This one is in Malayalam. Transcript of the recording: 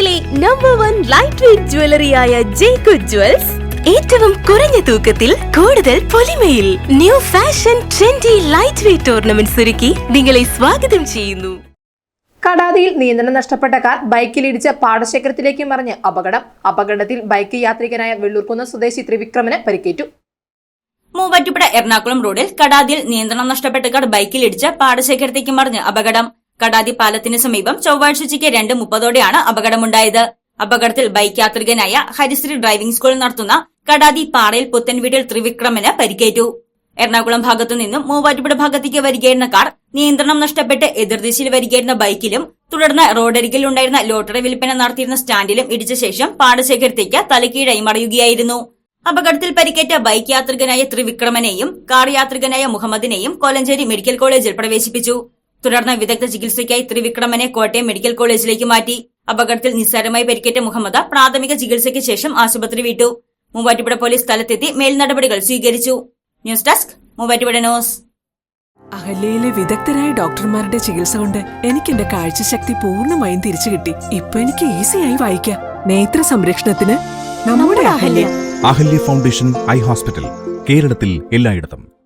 കേരളത്തിലെ നമ്പർ വൺ ലൈറ്റ് വെയിറ്റ് ജ്വല്ലറിയായ ജേക്കു ജ്വൽസ് ഏറ്റവും കുറഞ്ഞ തൂക്കത്തിൽ കൂടുതൽ പൊലിമയിൽ new fashion trendy light weight ornaments ഒരുക്കി നിങ്ങളെ സ്വാഗതം ചെയ്യുന്നു. കടാതിയിൽ നിയന്ത്രണം നഷ്ടപ്പെട്ട കാർ ബൈക്കിലിടിച്ച് പാടശേഖരത്തിലേക്ക് മറിഞ്ഞ് അപകടം. അപകടത്തിൽ ബൈക്ക് യാത്രികനായ വെള്ളൂർക്കുന്ന് സ്വദേശി ത്രിവിക്രമന് പരിക്കേറ്റു. മൂവാറ്റുപുഴ എറണാകുളം റോഡിൽ കടാതിയിൽ നിയന്ത്രണം നഷ്ടപ്പെട്ട കാർ ബൈക്കിലിടിച്ച് പാടശേഖരത്തേക്ക് മറിഞ്ഞ് അപകടം. കടാതി പാലത്തിന് സമീപം ചൊവ്വാഴ്ച ഉച്ചയ്ക്ക് രണ്ട് മുപ്പതോടെയാണ് അപകടമുണ്ടായത്. അപകടത്തിൽ ബൈക്ക് യാത്രികനായ ഹരിശ്രീ ഡ്രൈവിംഗ് സ്കൂളിൽ നടത്തുന്ന കടാതി പാറയിൽ പുത്തൻ വീട്ടിൽ ത്രിവിക്രമന് പരിക്കേറ്റു. എറണാകുളം ഭാഗത്തു നിന്നും മൂവാറ്റുപുഴ ഭാഗത്തേക്ക് വരികയായിരുന്ന കാർ നിയന്ത്രണം നഷ്ടപ്പെട്ട് എതിർദിശയിൽ വരികയായിരുന്ന ബൈക്കിലും തുടർന്ന് റോഡരികിൽ ഉണ്ടായിരുന്ന ലോട്ടറി വിൽപ്പന നടത്തിയിരുന്ന സ്റ്റാൻഡിലും ഇടിച്ച ശേഷം പാടശേഖരത്തേക്ക് തലക്കീഴായി മറിയുകയായിരുന്നു അപകടത്തിൽ പരിക്കേറ്റ ബൈക്ക് യാത്രികനായ ത്രിവിക്രമനെയും കാർ യാത്രികനായ മുഹമ്മദിനെയും കോലഞ്ചേരി മെഡിക്കൽ കോളേജിൽ പ്രവേശിപ്പിച്ചു. തുടർന്ന് വിദഗ്ധ ചികിത്സയ്ക്കായി ത്രിവിക്രമനെ കോട്ടയം മെഡിക്കൽ കോളേജിലേക്ക് മാറ്റി. അപകടത്തിൽ നിസ്സാരമായി പരിക്കേറ്റ മുഹമ്മദ് പ്രാഥമിക ചികിത്സയ്ക്ക് ശേഷം ആശുപത്രി വിട്ടു. മൂവാറ്റുപുഴ പോലീസ് സ്ഥലത്തെത്തി മേൽനടപടികൾ സ്വീകരിച്ചു. News desk Muvattupuzha news. അഹല്യയിലെ വിദഗ്ധരായ ഡോക്ടർമാരുടെ ചികിത്സ കൊണ്ട് എനിക്ക് എന്റെ കാഴ്ചശക്തി പൂർണമായും തിരിച്ചു കിട്ടി. ഇപ്പൊ എനിക്ക് ഈസിയായി വായിക്കാം. നേത്ര സംരക്ഷണത്തിന് നമ്മുടെ Ahalya. Ahalya Foundation eye hospital കേരളത്തിൽ എല്ലായിടത്തും.